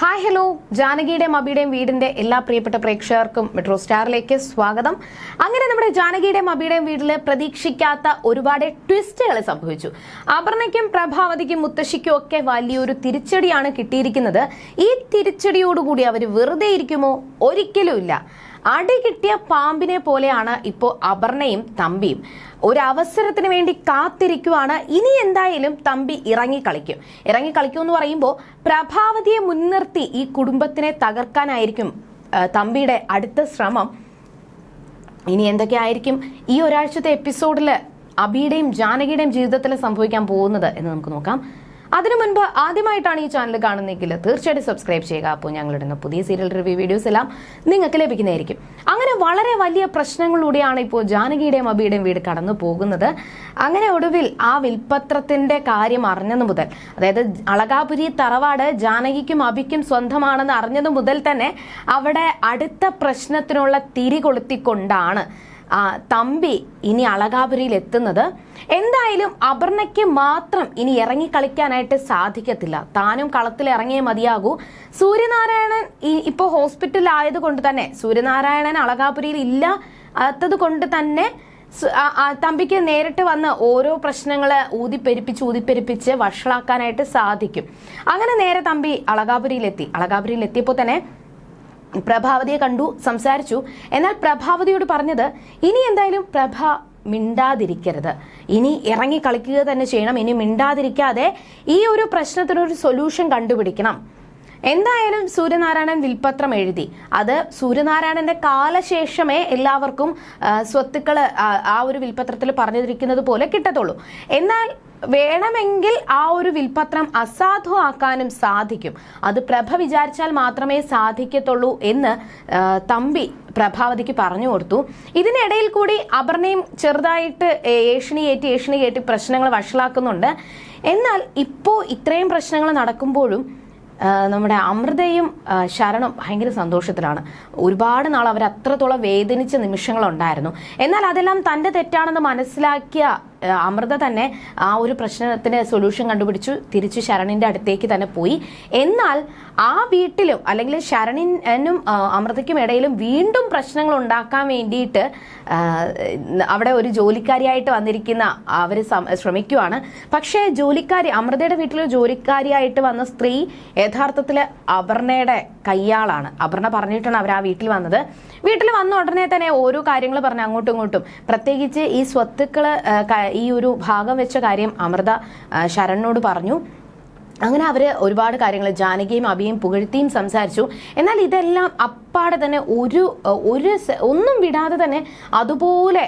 Hi hello ജാനകിയുടെയും അബിയുടെയും വീടിന്റെ എല്ലാ പ്രിയപ്പെട്ട പ്രേക്ഷകർക്കും മെട്രോ സ്റ്റാറിലേക്ക് സ്വാഗതം. അങ്ങനെ നമ്മുടെ ജാനകിയുടെയും അബിയുടെയും വീട്ടിൽ പ്രതീക്ഷിക്കാത്ത ഒരുപാട് ട്വിസ്റ്റുകൾ സംഭവിച്ചു. അപർണയ്ക്കും പ്രഭാവതിക്കും മുത്തശ്ശിക്കും ഒക്കെ വലിയൊരു തിരിച്ചടിയാണ് കിട്ടിയിരിക്കുന്നത്. ഈ തിരിച്ചടിയോടുകൂടി അവർ വെറുതെ ഇരിക്കുമോ? ഒരിക്കലും ഇല്ല അടി കിട്ടിയ പാമ്പിനെ പോലെയാണ് ഇപ്പോൾ അപർണയും തമ്പിയും. ഒരു അവസരത്തിന് വേണ്ടി കാത്തിരിക്കുവാണ്. ഇനി എന്തായാലും തമ്പി ഇറങ്ങി കളിക്കും. ഇറങ്ങി കളിക്കും എന്ന് പറയുമ്പോൾ പ്രഭാവതിയെ മുൻനിർത്തി ഈ കുടുംബത്തിനെ തകർക്കാനായിരിക്കും തമ്പിയുടെ അടുത്ത ശ്രമം. ഇനി എന്തൊക്കെയായിരിക്കും ഈ ഒരാഴ്ചത്തെ എപ്പിസോഡിൽ അബിയുടെയും ജാനകിയുടെയും ജീവിതത്തിൽ സംഭവിക്കാൻ പോകുന്നത് എന്ന് നമുക്ക് നോക്കാം. അതിനു മുൻപ് ആദ്യമായിട്ടാണ് ഈ ചാനൽ കാണുന്നതെങ്കിൽ തീർച്ചയായിട്ടും സബ്സ്ക്രൈബ് ചെയ്യുക. അപ്പോൾ ഞങ്ങളിടുന്ന പുതിയ സീരിയൽ റിവ്യൂ വീഡിയോസ് എല്ലാം നിങ്ങൾക്ക് ലഭിക്കുന്നതായിരിക്കും. അങ്ങനെ വളരെ വലിയ പ്രശ്നങ്ങളിലൂടെയാണ് ഇപ്പോൾ ജാനകിയുടെയും അബിയുടെയും വീട് കടന്നു പോകുന്നത്. അങ്ങനെ ഒടുവിൽ ആ വിൽപ്പത്രത്തിന്റെ കാര്യം അറിഞ്ഞത് മുതൽ അതായത് അളകാപുരി തറവാട് ജാനകിക്കും അബിക്കും സ്വന്തമാണെന്ന് അറിഞ്ഞത് മുതൽ തന്നെ അവിടെ അടുത്ത പ്രശ്നത്തിനുള്ള തിരി കൊളുത്തിക്കൊണ്ടാണ് തമ്പി ഇനി അളകാപുരിയിൽ എത്തുന്നത്. എന്തായാലും അപർണയ്ക്ക് മാത്രം ഇനി ഇറങ്ങി കളിക്കാനായിട്ട് സാധിക്കത്തില്ല. താനും കളത്തിൽ ഇറങ്ങിയേ മതിയാകൂ. സൂര്യനാരായണൻ ഈ- ഇപ്പോ കൊണ്ട് തന്നെ സൂര്യനാരായണൻ അളകാപുരിയിൽ ഇല്ല അത്തത് കൊണ്ട് തന്നെ തമ്പിക്ക് നേരിട്ട് വന്ന് ഓരോ പ്രശ്നങ്ങൾ ഊതിപ്പെരിപ്പിച്ച് ഊതിപ്പെരിപ്പിച്ച് വഷളാക്കാനായിട്ട് സാധിക്കും. അങ്ങനെ നേരെ തമ്പി അളകാപുരിയിലെത്തി. അളകാപുരിയിൽ എത്തിയപ്പോൾ തന്നെ പ്രഭാവതിയെ കണ്ടു സംസാരിച്ചു. എന്നാൽ പ്രഭാവതിയോട് പറഞ്ഞത് ഇനി എന്തായാലും പ്രഭ മിണ്ടാതിരിക്കരുത്. ഇനി ഇറങ്ങി കളിക്കുക തന്നെ ചെയ്യണം. ഇനി മിണ്ടാതിരിക്കാതെ ഈ ഒരു പ്രശ്നത്തിനൊരു സൊല്യൂഷൻ കണ്ടുപിടിക്കണം. എന്തായാലും സൂര്യനാരായണൻ വിൽപത്രം എഴുതി. അത് സൂര്യനാരായണന്റെ കാലശേഷമേ എല്ലാവർക്കും സ്വത്തുക്കൾ ആ, ഒരു വിൽപത്രത്തിൽ പറഞ്ഞിരിക്കുന്നത് പോലെ കിട്ടത്തുള്ളൂ. എന്നാൽ വേണമെങ്കിൽ ആ ഒരു വിൽപത്രം അസാധുവാക്കാനും സാധിക്കും. അത് പ്രഭ വിചാരിച്ചാൽ മാത്രമേ സാധിക്കത്തുള്ളൂ എന്ന് തമ്പി പ്രഭാവതിക്ക് പറഞ്ഞു കൊടുത്തു. ഇതിനിടയിൽ കൂടി അപർണയും ചെറുതായിട്ട് ഏഷണി ഏറ്റി ഏഷണി കയറ്റി പ്രശ്നങ്ങൾ വഷളാക്കുന്നുണ്ട്. എന്നാൽ ഇപ്പോൾ ഇത്രയും പ്രശ്നങ്ങൾ നടക്കുമ്പോഴും നമ്മുടെ അമൃതയും ശരണും ഭയങ്കര സന്തോഷത്തിലാണ്. ഒരുപാട് നാൾ അവർ അത്രത്തോളം വേദനിച്ച നിമിഷങ്ങളുണ്ടായിരുന്നു. എന്നാൽ അതെല്ലാം തന്റെ തെറ്റാണെന്ന് മനസ്സിലാക്കിയ അമൃത തന്നെ ആ ഒരു പ്രശ്നത്തിന് സൊല്യൂഷൻ കണ്ടുപിടിച്ചു. തിരിച്ചു ശരണിന്റെ അടുത്തേക്ക് തന്നെ പോയി. എന്നാൽ ആ വീട്ടിലും അല്ലെങ്കിൽ ശരണിനും അമൃതയ്ക്കും ഇടയിലും വീണ്ടും പ്രശ്നങ്ങൾ ഉണ്ടാക്കാൻ വേണ്ടിയിട്ട് അവിടെ ഒരു ജോലിക്കാരിയായിട്ട് വന്നിരിക്കുന്ന അവർ ശ്രമിക്കുവാണ്. പക്ഷേ ജോലിക്കാരി അമൃതയുടെ വീട്ടിൽ ജോലിക്കാരിയായിട്ട് വന്ന സ്ത്രീ യഥാർത്ഥത്തിൽ അപർണയുടെ കയ്യാളാണ്. അപർണ പറഞ്ഞിട്ടാണ് അവർ ആ വീട്ടിൽ വന്നത്. വീട്ടിൽ വന്ന ഉടനെ തന്നെ ഓരോ കാര്യങ്ങൾ പറഞ്ഞ് അങ്ങോട്ടും ഇങ്ങോട്ടും. പ്രത്യേകിച്ച് ഈ സ്വത്തുക്കൾ ഈ ഒരു ഭാഗം വെച്ച കാര്യം അമൃത ശരണിനോട് പറഞ്ഞു. അങ്ങനെ അവർ ഒരുപാട് കാര്യങ്ങൾ ജാനകിയും അഭിയും പുകഴ്ത്തിയും സംസാരിച്ചു. എന്നാൽ ഇതെല്ലാം അപ്പാടെ തന്നെ ഒരു ഒരു ഒന്നും വിടാതെ തന്നെ അതുപോലെ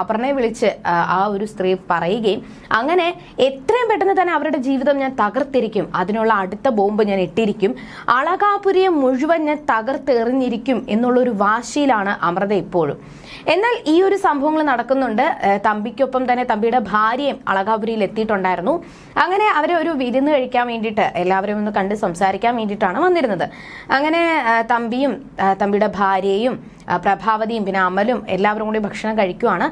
അപർണയെ വിളിച്ച് ആ, ഒരു സ്ത്രീ പറയുകയും അങ്ങനെ എത്രയും പെട്ടെന്ന് തന്നെ അവരുടെ ജീവിതം ഞാൻ തകർത്തിരിക്കും. അതിനുള്ള അടുത്ത ബോംബ് ഞാൻ ഇട്ടിരിക്കും. അളകാപുരിയെ മുഴുവൻ ഞാൻ തകർത്തെറിഞ്ഞിരിക്കും എന്നുള്ളൊരു വാശിയിലാണ് അമൃത ഇപ്പോഴും. എന്നാൽ ഈ ഒരു സംഭവങ്ങൾ നടക്കുന്നുണ്ട്. തമ്പിക്കൊപ്പം തന്നെ തമ്പിയുടെ ഭാര്യയും അളകാപുരിയിൽ എത്തിയിട്ടുണ്ടായിരുന്നു. അങ്ങനെ അവരെ ഒരു വിരുന്ന് കഴിക്കാൻ വേണ്ടിയിട്ട് എല്ലാവരും ഒന്ന് കണ്ട് സംസാരിക്കാൻ വേണ്ടിയിട്ടാണ് വന്നിരുന്നത്. അങ്ങനെ തമ്പിയും തമ്പിയുടെ ഭാര്യയും പ്രഭാവതിയും പിന്നെ അമലും എല്ലാവരും കൂടി ഭക്ഷണം കഴിക്കുവാണ്.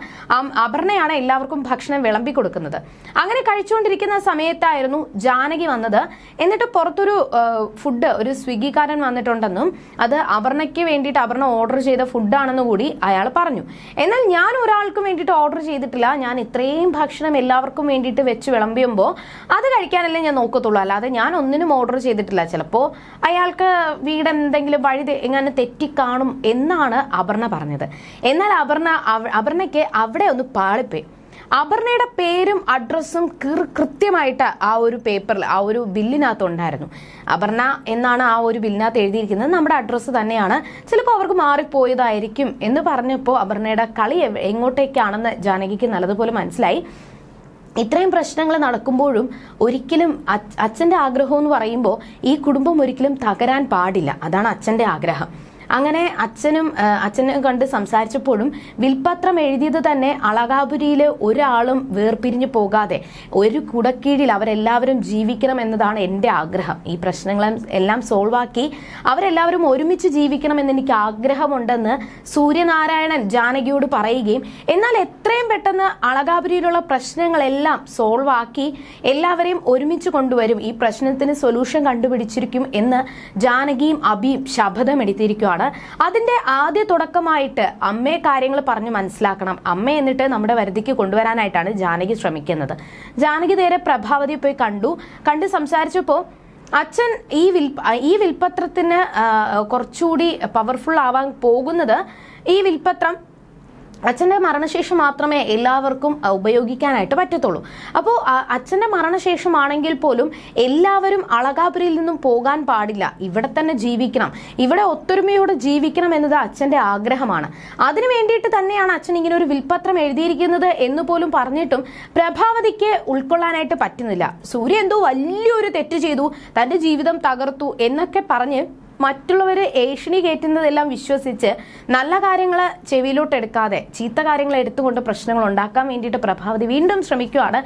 അപർണയാണ് എല്ലാവർക്കും ഭക്ഷണം വിളമ്പി കൊടുക്കുന്നത്. അങ്ങനെ കഴിച്ചുകൊണ്ടിരിക്കുന്ന സമയത്തായിരുന്നു ജാനകി വന്നത്. എന്നിട്ട് പുറത്തൊരു ഫുഡ് ഒരു സ്വിഗ്ഗിക്കാരൻ വന്നിട്ടുണ്ടെന്നും അത് അപർണയ്ക്ക് വേണ്ടിയിട്ട് അപർണ ഓർഡർ ചെയ്ത ഫുഡാണെന്ന് കൂടി അയാൾ പറഞ്ഞു. എന്നാൽ ഞാൻ ഒരാൾക്കും വേണ്ടിയിട്ട് ഓർഡർ ചെയ്തിട്ടില്ല. ഞാൻ ഇത്രയും ഭക്ഷണം എല്ലാവർക്കും വേണ്ടിയിട്ട് വെച്ച് വിളമ്പിയുമ്പോൾ അത് കഴിക്കാനല്ലേ ഞാൻ നോക്കത്തുള്ളൂ. അല്ലാതെ ഞാൻ ഒന്നിനും ഓർഡർ ചെയ്തിട്ടില്ല. ചിലപ്പോൾ അയാൾക്ക് വീട് എന്തെങ്കിലും വഴി എങ്ങനെ തെറ്റിക്കാണും എന്നാണ് അപർണ പറഞ്ഞത്. എന്നാൽ അപർണ അപർണയ്ക്ക് അവിടെ ഒന്ന് പാളിപ്പോയി. അപർണയുടെ പേരും അഡ്രസ്സും കൃത്യമായിട്ട് ആ ഒരു പേപ്പറിൽ ആ ഒരു ബില്ലിനകത്ത് ഉണ്ടായിരുന്നു. അപർണ എന്നാണ് ആ ഒരു ബില്ലിനകത്ത് എഴുതിയിരിക്കുന്നത്. നമ്മുടെ അഡ്രസ്സ് തന്നെയാണ്. ചിലപ്പോൾ അവർക്ക് മാറിപ്പോയതായിരിക്കും എന്ന് പറഞ്ഞപ്പോൾ അപർണയുടെ കളി എങ്ങോട്ടേക്കാണെന്ന് ജാനകിക്ക് നല്ലതുപോലെ മനസ്സിലായി. ഇത്രയും പ്രശ്നങ്ങൾ നടക്കുമ്പോഴും ഒരിക്കലും അച്ഛന്റെ ആഗ്രഹം എന്ന് പറയുമ്പോൾ ഈ കുടുംബം ഒരിക്കലും തകരാൻ പാടില്ല. അതാണ് അച്ഛന്റെ ആഗ്രഹം. അങ്ങനെ അച്ഛനും അച്ഛനെ കണ്ട് സംസാരിച്ചപ്പോഴും വിൽപത്രം എഴുതിയത് തന്നെ അളകാപുരിയിൽ ഒരാളും വേർപിരിഞ്ഞു പോകാതെ ഒരു കുടക്കീഴിൽ അവരെല്ലാവരും ജീവിക്കണം എന്നതാണ് എന്റെ ആഗ്രഹം. ഈ പ്രശ്നങ്ങളെ എല്ലാം സോൾവ് ആക്കി അവരെല്ലാവരും ഒരുമിച്ച് ജീവിക്കണം എന്ന് എനിക്ക് ആഗ്രഹമുണ്ടെന്ന് സൂര്യനാരായണൻ ജാനകിയോട് പറയുകയും എന്നാൽ എത്രയും പെട്ടെന്ന് അളകാപുരിയിലുള്ള പ്രശ്നങ്ങളെല്ലാം സോൾവ് ആക്കി എല്ലാവരെയും ഒരുമിച്ച് കൊണ്ടുവരും. ഈ പ്രശ്നത്തിന് സൊല്യൂഷൻ കണ്ടുപിടിച്ചിരിക്കും എന്ന് ജാനകിയും അബിയും ശപഥമെടുത്തിരിക്കുകയാണ് അതിന്റെ ആദ്യ തുടക്കമായിട്ട് അമ്മയെ കാര്യങ്ങൾ പറഞ്ഞ് മനസ്സിലാക്കണം. അമ്മ എന്നിട്ട് നമ്മുടെ വരുതിക്ക് കൊണ്ടുവരാനായിട്ടാണ് ജാനകി ശ്രമിക്കുന്നത്. ജാനകി നേരെ പ്രഭാവതി പോയി കണ്ടു. കണ്ട് സംസാരിച്ചപ്പോൾ അച്ഛൻ ഈ വിൽ ഈ വിൽപത്രത്തിന് കുറച്ചുകൂടി പവർഫുൾ ആവാൻ പോകുന്നത് ഈ വിൽപത്രം അച്ഛന്റെ മരണശേഷം മാത്രമേ എല്ലാവർക്കും ഉപയോഗിക്കാനായിട്ട് പറ്റത്തുള്ളൂ. അപ്പോൾ അച്ഛന്റെ മരണശേഷമാണെങ്കിൽ പോലും എല്ലാവരും അളകാപുരിയിൽ നിന്നും പോകാൻ പാടില്ല. ഇവിടെ തന്നെ ജീവിക്കണം. ഇവിടെ ഒത്തൊരുമയോടെ ജീവിക്കണം എന്നത് അച്ഛന്റെ ആഗ്രഹമാണ്. അതിനു വേണ്ടിയിട്ട് തന്നെയാണ് അച്ഛൻ ഇങ്ങനെ ഒരു വിൽപത്രം എഴുതിയിരിക്കുന്നത് എന്ന് പോലും പറഞ്ഞിട്ടും പ്രഭാവതിക്ക് ഉൾക്കൊള്ളാനായിട്ട് പറ്റുന്നില്ല. സൂര്യ എന്തോ വലിയൊരു തെറ്റ് ചെയ്തു. തന്റെ ജീവിതം തകർത്തു എന്നൊക്കെ പറഞ്ഞ് മറ്റുള്ളവർ ഏഷണി കയറ്റുന്നതെല്ലാം വിശ്വസിച്ച് നല്ല കാര്യങ്ങൾ ചെവിയിലോട്ട് എടുക്കാതെ ചീത്ത കാര്യങ്ങൾ എടുത്തുകൊണ്ട് പ്രശ്നങ്ങൾ ഉണ്ടാക്കാൻ വേണ്ടിയിട്ട് പ്രഭാവതി വീണ്ടും ശ്രമിക്കുവാണ്.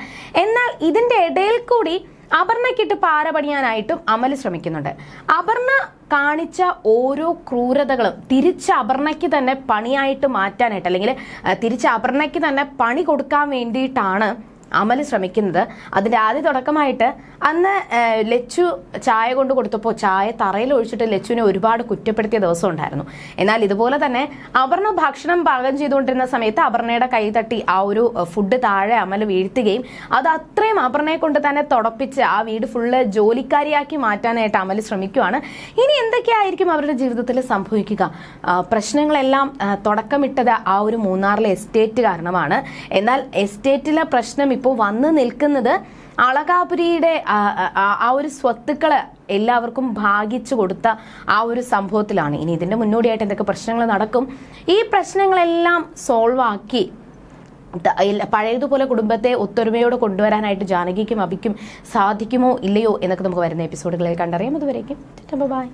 എന്നാൽ ഇതിന്റെ ഇടയിൽ കൂടി അപർണയ്ക്കിട്ട് പാര പണിയാനായിട്ടും അമൽ ശ്രമിക്കുന്നുണ്ട്. അപർണ കാണിച്ച ഓരോ ക്രൂരതകളും തിരിച്ച് അപർണയ്ക്ക് തന്നെ പണിയായിട്ട് മാറ്റാനായിട്ട് അല്ലെങ്കിൽ തിരിച്ച് അപർണയ്ക്ക് തന്നെ പണി കൊടുക്കാൻ വേണ്ടിയിട്ടാണ് അമൽ ശ്രമിക്കുന്നത്. അതിന്റെ ആദ്യ തുടക്കമായിട്ട് അന്ന് ലച്ചു ചായ കൊണ്ട് കൊടുത്തപ്പോൾ ചായ തറയിൽ ഒഴിച്ചിട്ട് ലച്ചുവിനെ ഒരുപാട് കുറ്റപ്പെടുത്തിയ ദിവസം ഉണ്ടായിരുന്നു. എന്നാൽ ഇതുപോലെ തന്നെ അപർണ ഭക്ഷണം പാകം ചെയ്തുകൊണ്ടിരുന്ന സമയത്ത് അപർണയുടെ കൈ തട്ടി ആ ഒരു ഫുഡ് താഴെ അമൽ വീഴ്ത്തുകയും അത് അത്രയും അപർണയെ കൊണ്ട് തന്നെ തുടപ്പിച്ച് ആ വീട് ഫുള്ള് ജോലിക്കാരിയാക്കി മാറ്റാനായിട്ട് അമൽ ശ്രമിക്കുകയാണ് ഇനി എന്തൊക്കെയായിരിക്കും അവരുടെ ജീവിതത്തിൽ സംഭവിക്കുക? പ്രശ്നങ്ങളെല്ലാം തുടക്കമിട്ടത് ആ ഒരു മൂന്നാറിലെ എസ്റ്റേറ്റ് കാരണമാണ്. എന്നാൽ എസ്റ്റേറ്റിലെ പ്രശ്നം ഇപ്പോൾ വന്ന് നിൽക്കുന്നത് അളകാപുരിയുടെ ആ, ഒരു സ്വത്തുക്കൾ എല്ലാവർക്കും ഭാഗിച്ചു കൊടുത്ത ആ ഒരു സംഭവത്തിലാണ്. ഇനി ഇതിന്റെ മുന്നോടിയായിട്ട് എന്തൊക്കെ പ്രശ്നങ്ങൾ നടക്കും? ഈ പ്രശ്നങ്ങളെല്ലാം സോൾവ് ആക്കി പഴയതുപോലെ കുടുംബത്തെ ഒത്തൊരുമയോടെ കൊണ്ടുവരാനായിട്ട് ജാനകിക്കും അഭിക്കും സാധിക്കുമോ ഇല്ലയോ എന്നൊക്കെ നമുക്ക് വരുന്ന എപ്പിസോഡുകളിൽ കണ്ടറിയാം. അതുവരേക്കും ബൈ.